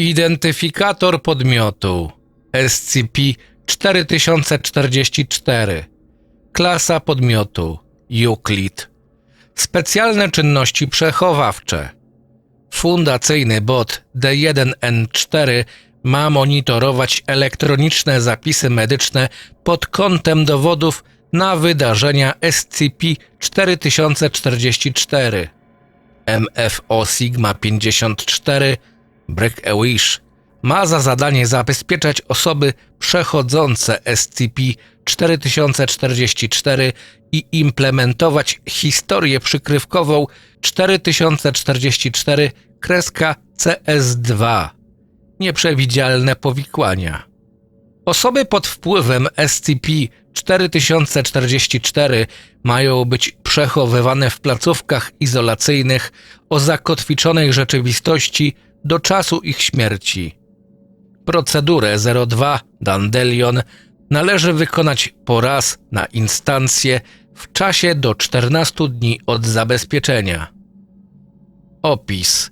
Identyfikator podmiotu SCP-4044 Klasa podmiotu Euclid. Specjalne czynności przechowawcze. Fundacyjny bot D1N4 ma monitorować elektroniczne zapisy medyczne pod kątem dowodów na wydarzenia SCP-4044 MFO Sigma 54 Break a Wish ma za zadanie zabezpieczać osoby przechodzące SCP-4044 i implementować historię przykrywkową 4044 kreska CS2 nieprzewidzialne powikłania. Osoby pod wpływem SCP-4044 mają być przechowywane w placówkach izolacyjnych o zakotwiczonej rzeczywistości do czasu ich śmierci. Procedurę 02 Dandelion należy wykonać po raz na instancję w czasie do 14 dni od zabezpieczenia. Opis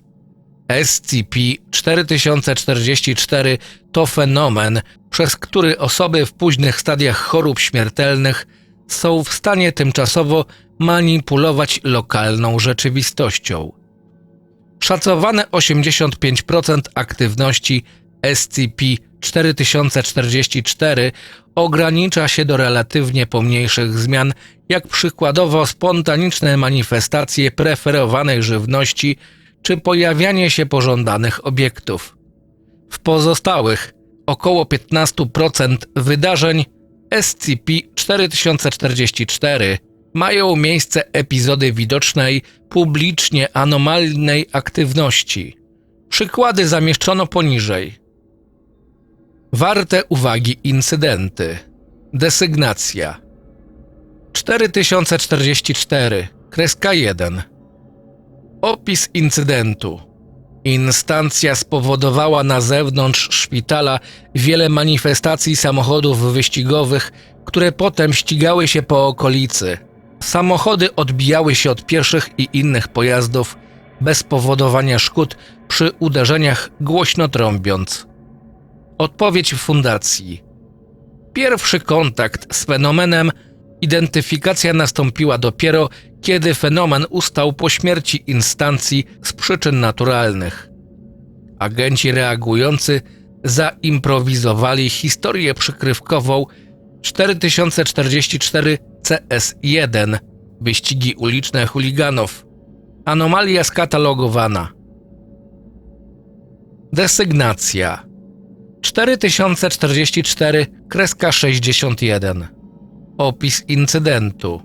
SCP-4044 to fenomen, przez który osoby w późnych stadiach chorób śmiertelnych są w stanie tymczasowo manipulować lokalną rzeczywistością. Szacowane 85% aktywności SCP-4044 ogranicza się do relatywnie pomniejszych zmian, jak przykładowo spontaniczne manifestacje preferowanej żywności czy pojawianie się pożądanych obiektów. W pozostałych około 15% wydarzeń SCP-4044 mają miejsce epizody widocznej, publicznie anomalnej aktywności. Przykłady zamieszczono poniżej. Warte uwagi incydenty. Desygnacja 4044 kreska 1 Opis incydentu. Instancja spowodowała na zewnątrz szpitala wiele manifestacji samochodów wyścigowych, które potem ścigały się po okolicy. Samochody odbijały się od pierwszych i innych pojazdów bez powodowania szkód przy uderzeniach głośno trąbiąc. Odpowiedź fundacji. Pierwszy kontakt z fenomenem identyfikacja nastąpiła dopiero, kiedy fenomen ustał po śmierci instancji z przyczyn naturalnych. Agenci reagujący zaimprowizowali historię przykrywkową 4044 CS1 wyścigi uliczne chuliganów. Anomalia skatalogowana. Desygnacja 4044 kreska 61 Opis incydentu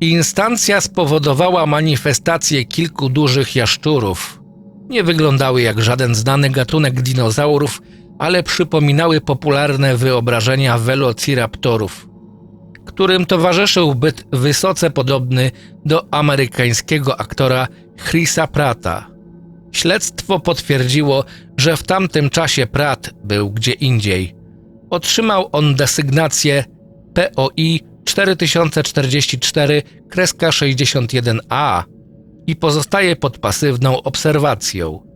Instancja spowodowała manifestację kilku dużych jaszczurów. Nie wyglądały jak żaden znany gatunek dinozaurów, ale przypominały popularne wyobrażenia velociraptorów, którym towarzyszył byt wysoce podobny do amerykańskiego aktora Chrisa Prata. Śledztwo potwierdziło, że w tamtym czasie Pratt był gdzie indziej. Otrzymał on desygnację POI 4044-61A i pozostaje pod pasywną obserwacją.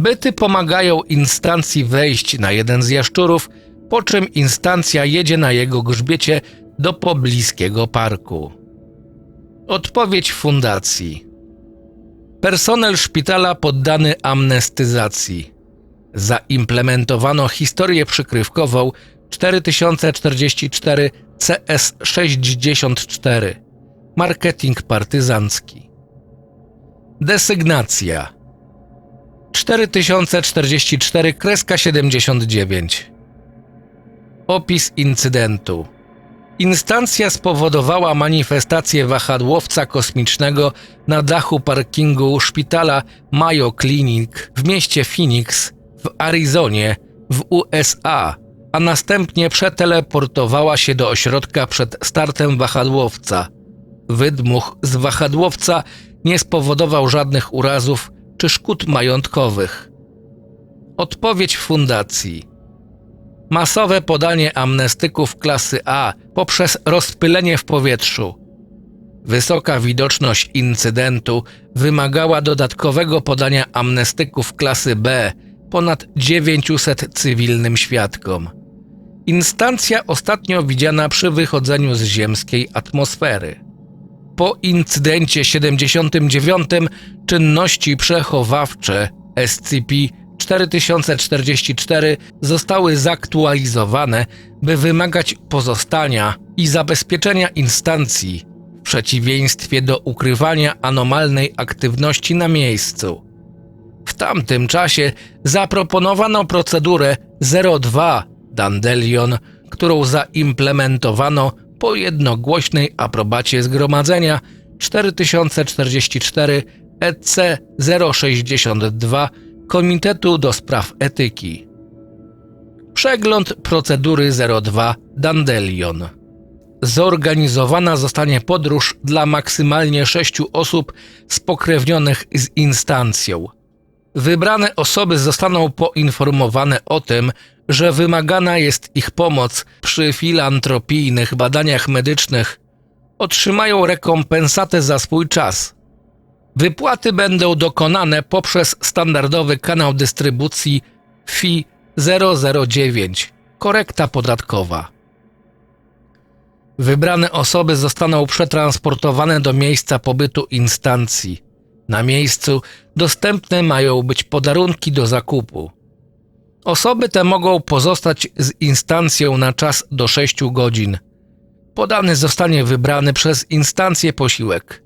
Byty pomagają instancji wejść na jeden z jaszczurów, po czym instancja jedzie na jego grzbiecie do pobliskiego parku. Odpowiedź fundacji. Personel szpitala poddany amnestyzacji. Zaimplementowano historię przykrywkową 4044 CS64 Marketing partyzancki Desygnacja 4044 kreska 79 Opis incydentu Instancja spowodowała manifestację wahadłowca kosmicznego na dachu parkingu szpitala Mayo Clinic w mieście Phoenix w Arizonie w USA a następnie przeteleportowała się do ośrodka przed startem wahadłowca. Wydmuch z wahadłowca nie spowodował żadnych urazów czy szkód majątkowych. Odpowiedź fundacji. Masowe podanie amnestyków klasy A poprzez rozpylenie w powietrzu. Wysoka widoczność incydentu wymagała dodatkowego podania amnestyków klasy B ponad 900 cywilnym świadkom. Instancja ostatnio widziana przy wychodzeniu z ziemskiej atmosfery. Po incydencie 79 czynności przechowawcze SCP-4044 zostały zaktualizowane, by wymagać pozostania i zabezpieczenia instancji w przeciwieństwie do ukrywania anomalnej aktywności na miejscu. W tamtym czasie zaproponowano procedurę 02 Dandelion, którą zaimplementowano po jednogłośnej aprobacie zgromadzenia 4044 EC 062 Komitetu do Spraw Etyki. Przegląd procedury 02 Dandelion. Zorganizowana zostanie podróż dla maksymalnie sześciu osób spokrewnionych z instancją. Wybrane osoby zostaną poinformowane o tym, że wymagana jest ich pomoc przy filantropijnych badaniach medycznych. Otrzymają rekompensatę za swój czas. Wypłaty będą dokonane poprzez standardowy kanał dystrybucji FI 009, korekta podatkowa. Wybrane osoby zostaną przetransportowane do miejsca pobytu instancji. Na miejscu dostępne mają być podarunki do zakupu. Osoby te mogą pozostać z instancją na czas do 6 godzin. Podany zostanie wybrany przez instancję posiłek.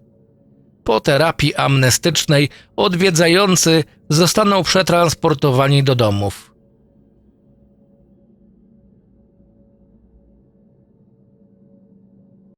Po terapii amnestycznej odwiedzający zostaną przetransportowani do domów.